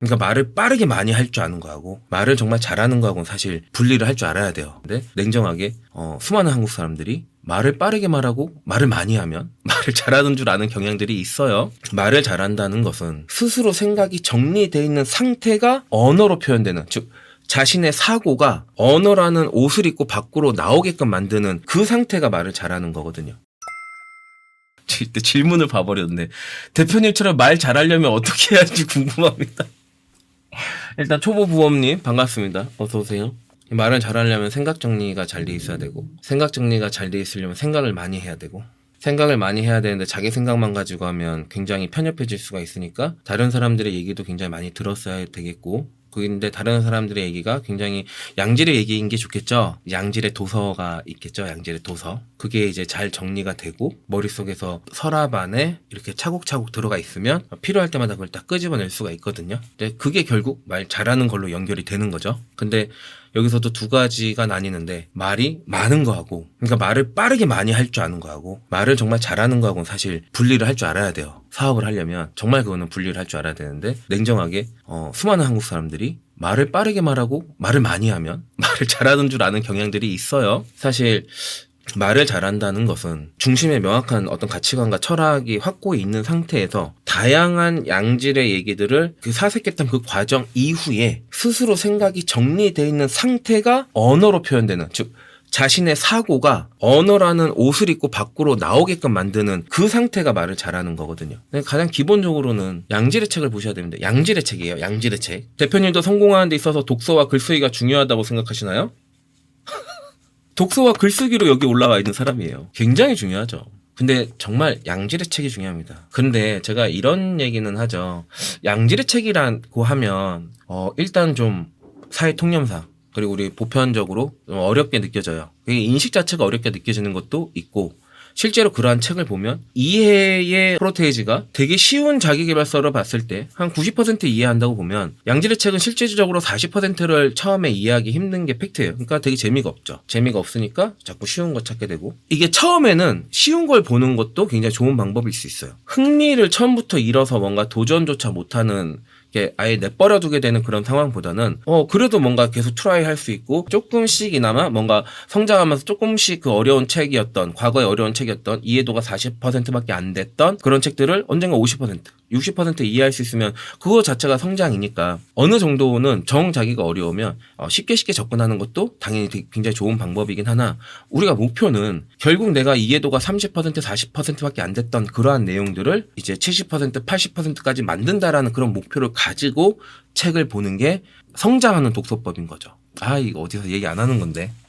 그러니까 말을 빠르게 많이 할 줄 아는 거하고 말을 정말 잘하는 거하고는 사실 분리를 할 줄 알아야 돼요. 근데 냉정하게 어, 수많은 한국 사람들이 말을 빠르게 말하고 말을 많이 하면 말을 잘하는 줄 아는 경향들이 있어요. 말을 잘한다는 것은 스스로 생각이 정리되어 있는 상태가 언어로 표현되는 즉 자신의 사고가 언어라는 옷을 입고 밖으로 나오게끔 만드는 그 상태가 말을 잘하는 거거든요. 질문을 봐버렸네. 대표님처럼 말 잘하려면 어떻게 해야 할지 궁금합니다. 일단 초보 부업님 반갑습니다. 어서 오세요. 이 말을 잘하려면 생각 정리가 잘 돼 있어야 되고 생각 정리가 잘 돼 있으려면 생각을 많이 해야 되고 생각을 많이 해야 되는데 자기 생각만 가지고 하면 굉장히 편협해질 수가 있으니까 다른 사람들의 얘기도 굉장히 많이 들었어야 되겠고 근데 다른 사람들의 얘기가 굉장히 양질의 얘기인 게 좋겠죠. 양질의 도서가 있겠죠. 양질의 도서. 그게 이제 잘 정리가 되고 머릿속에서 서랍 안에 이렇게 차곡차곡 들어가 있으면 필요할 때마다 그걸 딱 끄집어낼 수가 있거든요. 근데 그게 결국 말 잘하는 걸로 연결이 되는 거죠. 근데 여기서도 두 가지가 나뉘는데 말이 많은 거하고 그러니까 말을 빠르게 많이 할 줄 아는 거하고 말을 정말 잘하는 거하고는 사실 분리를 할 줄 알아야 돼요. 사업을 하려면 정말 그거는 분리를 할 줄 알아야 되는데 냉정하게 어, 수많은 한국 사람들이 말을 빠르게 말하고 말을 많이 하면 말을 잘하는 줄 아는 경향들이 있어요. 사실 말을 잘한다는 것은 중심에 명확한 어떤 가치관과 철학이 확고히 있는 상태에서 다양한 양질의 얘기들을 그 사색했던 그 과정 이후에 스스로 생각이 정리되어 있는 상태가 언어로 표현되는 즉 자신의 사고가 언어라는 옷을 입고 밖으로 나오게끔 만드는 그 상태가 말을 잘하는 거거든요. 가장 기본적으로는 양질의 책을 보셔야 됩니다. 양질의 책이에요. 양질의 책. 대표님도 성공하는 데 있어서 독서와 글쓰기가 중요하다고 생각하시나요? 독서와 글쓰기로 여기 올라와 있는 사람이에요. 굉장히 중요하죠. 근데 정말 양질의 책이 중요합니다. 근데 제가 이런 얘기는 하죠. 양질의 책이라고 하면 어 일단 좀 사회 통념상 그리고 우리 보편적으로 좀 어렵게 느껴져요. 인식 자체가 어렵게 느껴지는 것도 있고 실제로 그러한 책을 보면 이해의 프로테이지가 되게 쉬운 자기계발서로 봤을 때 한 90% 이해한다고 보면 양질의 책은 실질적으로 40%를 처음에 이해하기 힘든 게 팩트예요. 그러니까 되게 재미가 없죠. 재미가 없으니까 자꾸 쉬운 거 찾게 되고 이게 처음에는 쉬운 걸 보는 것도 굉장히 좋은 방법일 수 있어요. 흥미를 처음부터 잃어서 뭔가 도전조차 못하는 아예 내버려 두게 되는 그런 상황보다는 어 그래도 뭔가 계속 트라이 할 수 있고 조금씩이나마 뭔가 성장하면서 조금씩 그 어려운 책이었던 과거의 어려운 책이었던 이해도가 40%밖에 안 됐던 그런 책들을 언젠가 50% 60% 이해할 수 있으면 그거 자체가 성장이니까 어느 정도는 정 자기가 어려우면 어, 쉽게 쉽게 접근하는 것도 당연히 굉장히 좋은 방법이긴 하나 우리가 목표는 결국 내가 이해도가 30% 40%밖에 안 됐던 그러한 내용들을 이제 70% 80%까지 만든다라는 그런 목표를 가지고 책을 보는 게 성장하는 독서법인 거죠. 아 이거 어디서 얘기 안 하는 건데